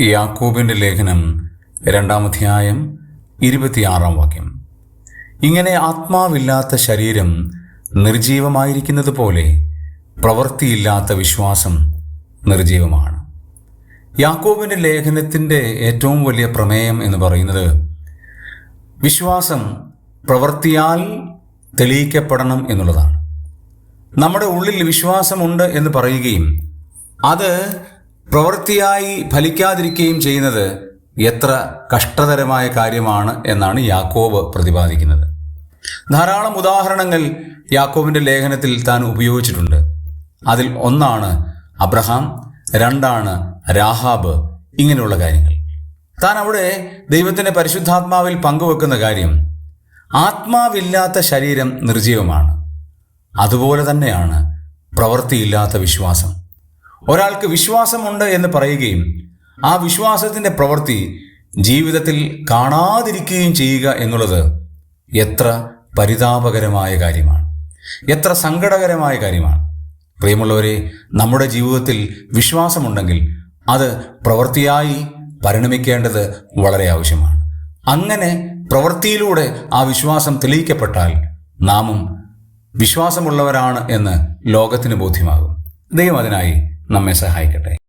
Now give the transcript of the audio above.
യാക്കോബിന്റെ ലേഖനം രണ്ടാമധ്യായം ഇരുപത്തിയാറാം വാക്യം. ഇങ്ങനെ ആത്മാവില്ലാത്ത ശരീരം നിർജീവമായിരിക്കുന്നത് പോലെ പ്രവൃത്തിയില്ലാത്ത വിശ്വാസം നിർജീവമാണ് യാക്കോബിന്റെ ലേഖനത്തിന്റെ ഏറ്റവും വലിയ പ്രമേയം എന്ന് പറയുന്നത് വിശ്വാസം പ്രവൃത്തിയാൽ തെളിയിക്കപ്പെടണം എന്നുള്ളതാണ്. നമ്മുടെ ഉള്ളിൽ വിശ്വാസമുണ്ട് എന്ന് പറയുകയും അത് പ്രവൃത്തിയായി ഫലിക്കാതിരിക്കുകയും ചെയ്യുന്നത് എത്ര കഷ്ടതരമായ കാര്യമാണ് എന്നാണ് യാക്കോബ് പ്രതിപാദിക്കുന്നത്. ധാരാളം ഉദാഹരണങ്ങൾ യാക്കോബിന്റെ ലേഖനത്തിൽ താൻ ഉപയോഗിച്ചിട്ടുണ്ട്. അതിൽ ഒന്നാണ് അബ്രഹാം രണ്ടാണ് രാഹാബ് ഇങ്ങനെയുള്ള കാര്യങ്ങൾ. താൻ അവിടെ ദൈവത്തിന്റെ പരിശുദ്ധാത്മാവിൽ പങ്കുവെക്കുന്ന കാര്യം ആത്മാവില്ലാത്ത ശരീരം നിർജീവമാണ് അതുപോലെ തന്നെയാണ് പ്രവൃത്തിയില്ലാത്ത വിശ്വാസം. ഒരാൾക്ക് വിശ്വാസമുണ്ട് എന്ന് പറയുകയും ആ വിശ്വാസത്തിന്റെ പ്രവൃത്തി ജീവിതത്തിൽ കാണാതിരിക്കുകയും ചെയ്യുക എന്നുള്ളത് എത്ര പരിതാപകരമായ കാര്യമാണ്. എത്ര സങ്കടകരമായ കാര്യമാണ്. പ്രിയമുള്ളവരെ നമ്മുടെ ജീവിതത്തിൽ വിശ്വാസമുണ്ടെങ്കിൽ അത് പ്രവൃത്തിയായി പരിണമിക്കേണ്ടത് വളരെ ആവശ്യമാണ്. അങ്ങനെ പ്രവൃത്തിയിലൂടെ ആ വിശ്വാസം തെളിയിക്കപ്പെട്ടാൽ നാമും വിശ്വാസമുള്ളവരാണ് എന്ന് ലോകത്തിന് ബോധ്യമാകും. ദൈവം അതിനായി നമ്മെ സഹായിക്കട്ടെ.